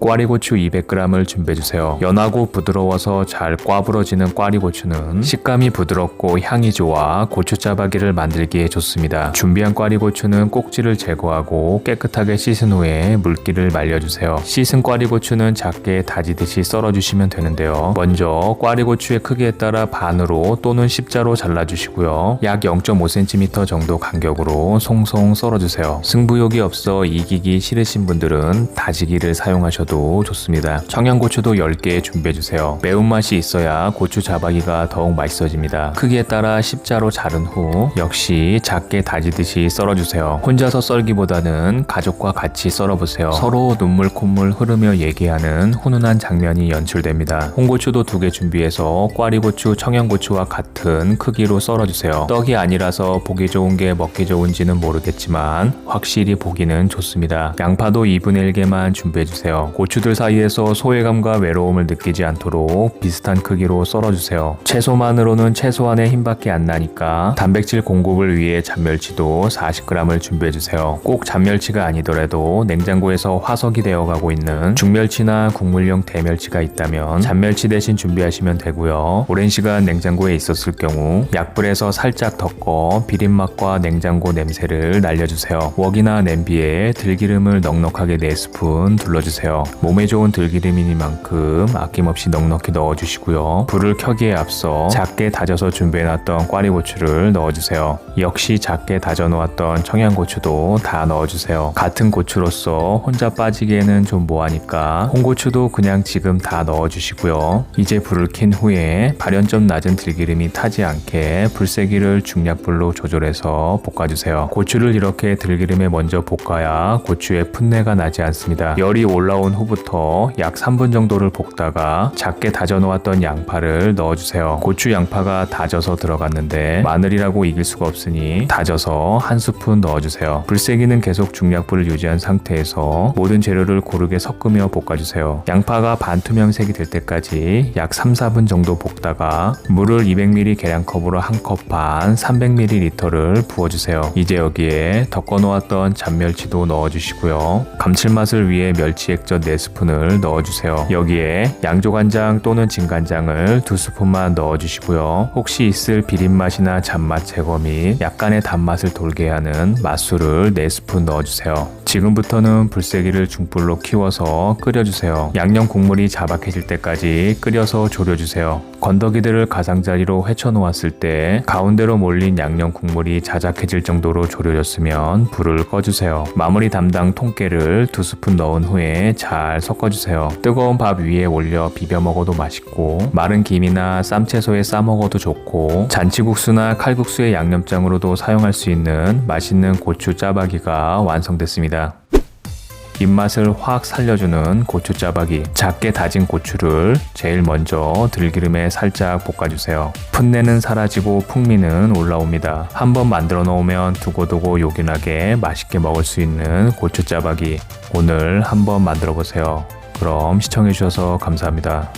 꽈리고추 200g을 준비해주세요. 연하고 부드러워서 잘 꽈부러지는 꽈리고추는 식감이 부드럽고 향이 좋아 고추 짜파기를 만들기에 좋습니다. 준비한 꽈리고추는 꼭지를 제거하고 깨끗하게 씻은 후에 물기를 말려주세요. 씻은 꽈리고추는 작게 다지듯이 썰어주시면 되는데요. 먼저 꽈리고추의 크기에 따라 반으로 또는 십자로 잘라주시고요. 약 0.5cm 정도 간격으로 송송 썰어주세요. 승부욕이 없어 이기기 싫으신 분들은 다지기를 사용하셔도 좋습니다. 청양고추도 10개 준비해주세요. 매운맛이 있어야 고추 자바기가 더욱 맛있어집니다. 크기에 따라 십자로 자른 후 역시 작게 다지듯이 썰어주세요. 혼자서 썰기보다는 가족과 같이 썰어보세요. 서로 눈물 콧물 흐르며 얘기하는 훈훈한 장면이 연출됩니다. 홍고추도 두 개 준비해서 꽈리고추, 청양고추와 같은 크기로 썰어주세요. 떡이 아니라서 보기 좋은 게 먹기 좋은지는 모르겠지만 확실히 보기는 좋습니다. 양파도 2분의 1개만 준비해주세요. 고추들 사이에서 소외감과 외로움을 느끼지 않도록 비슷한 크기로 썰어주세요. 채소만으로는 최소한의 힘밖에 안 나니까 단백질 공급을 위해 잔멸치도 40g을 준비해주세요. 꼭 잔멸치가 아니더라도 냉장고에서 화석이 되어가고 있는 중멸치나 국물용 대멸치가 있다면 잔멸치 대신 준비하시면 되고요. 오랜 시간 냉장고에 있었을 경우 약불에서 살짝 덮고 비린맛과 냉장고 냄새를 날려주세요. 웍이나 냄비에 들기름을 넉넉하게 4스푼 둘러주세요. 몸에 좋은 들기름이니만큼 아낌없이 넉넉히 넣어주시고요. 불을 켜기에 앞서 작게 다져서 준비해놨던 꽈리고추를 넣어주세요. 역시 작게 다져놓았던 청양고추도 다 넣어주세요. 같은 고추로서 혼자 빠지기에는 좀 뭐하니까 홍고추도 그냥 지금 다 넣어주시고요. 이제 불을 킨 후에 발연점 낮은 들기름이 타지 않게 불세기를 중약불로 조절해서 볶아주세요. 고추를 이렇게 들기름에 먼저 볶아야 고추의 풋내가 나지 않습니다. 열이 올라온 후부터 약 3분 정도를 볶다가 작게 다져놓았던 양파를 넣어주세요. 고추 양파가 다져서 들어갔는데 마늘이라고 이길 수가 없으니 다져서 한 스푼 넣어주세요. 불세기는 계속 중약불을 유지한 상태에서 모든 재료를 고르게 섞으며 볶아주세요. 양파가 반투명색이 될 때까지 약 3, 4분 정도 볶다가 물을 200ml 계량컵으로 한 컵 반 300ml를 부어주세요. 이제 여기에 덮어놓았던 잔멸치도 넣어주시고요. 감칠맛을 위해 멸치 액젓 4스푼을 넣어주세요. 여기에 양조간장 또는 진간장을 2스푼만 넣어주시고요. 혹시 있을 비린맛이나 잔맛 제거 및 약간의 단맛을 돌게 하는 맛술을 4스푼 넣어주세요. 지금부터는 불세기를 중불로 키워서 끓여주세요. 양념 국물이 자박해질 때까지 끓여서 졸여주세요. 건더기들을 가장자리로 헤쳐놓았을 때 가운데로 몰린 양념 국물이 자작해질 정도로 졸여졌으면 불을 꺼주세요. 마무리 담당 통깨를 두 스푼 넣은 후에 잘 섞어주세요. 뜨거운 밥 위에 올려 비벼 먹어도 맛있고 마른 김이나 쌈채소에 싸 먹어도 좋고 잔치국수나 칼국수의 양념장으로도 사용할 수 있는 맛있는 고추 짜파기가 완성됐습니다. 입맛을 확 살려주는 고추 짜파기 작게 다진 고추를 제일 먼저 들기름에 살짝 볶아주세요. 풋내는 사라지고 풍미는 올라옵니다. 한번 만들어 놓으면 두고두고 요긴하게 맛있게 먹을 수 있는 고추 짜파기 오늘 한번 만들어 보세요. 그럼 시청해 주셔서 감사합니다